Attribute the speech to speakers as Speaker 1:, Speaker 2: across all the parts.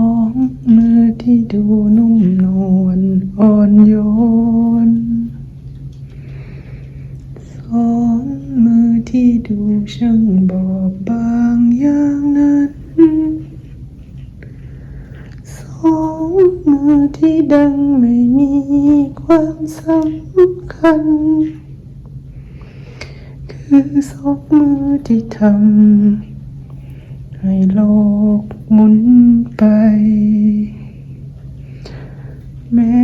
Speaker 1: องมือที่ดูนุ่มนวลอ่อนโยน สองมือที่ดูช่างบอบบางอย่างนั้น สองมือที่ดังไม่มีความสำคัญ คือสองมือที่ทำ ให้โลกหมุนไป แม้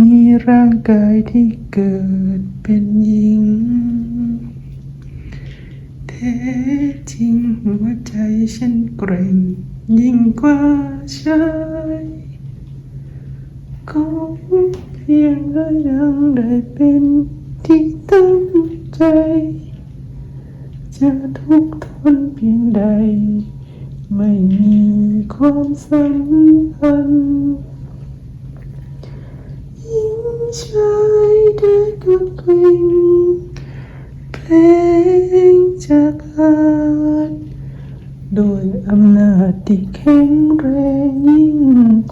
Speaker 1: มีร่างกายที่เกิดเป็นหญิง แท้จริงหัวใจฉันเกร่งยิ่งกว่าชายก็เพียงก็ยังได้เป็นที่ตั้งใจ จะทุกข์ทนเพียงใด ไม่มีความสำคัญยิ่งชายได้กัดเพลงเพลงจากอาจโดยอำนาจที่แข็งแรงยิ่ง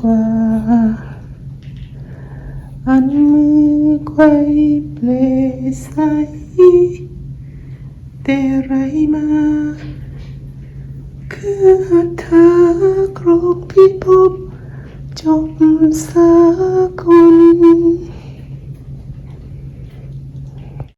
Speaker 1: กว่า อันมือไขว้เปลใสแต่ไรมาคือ โ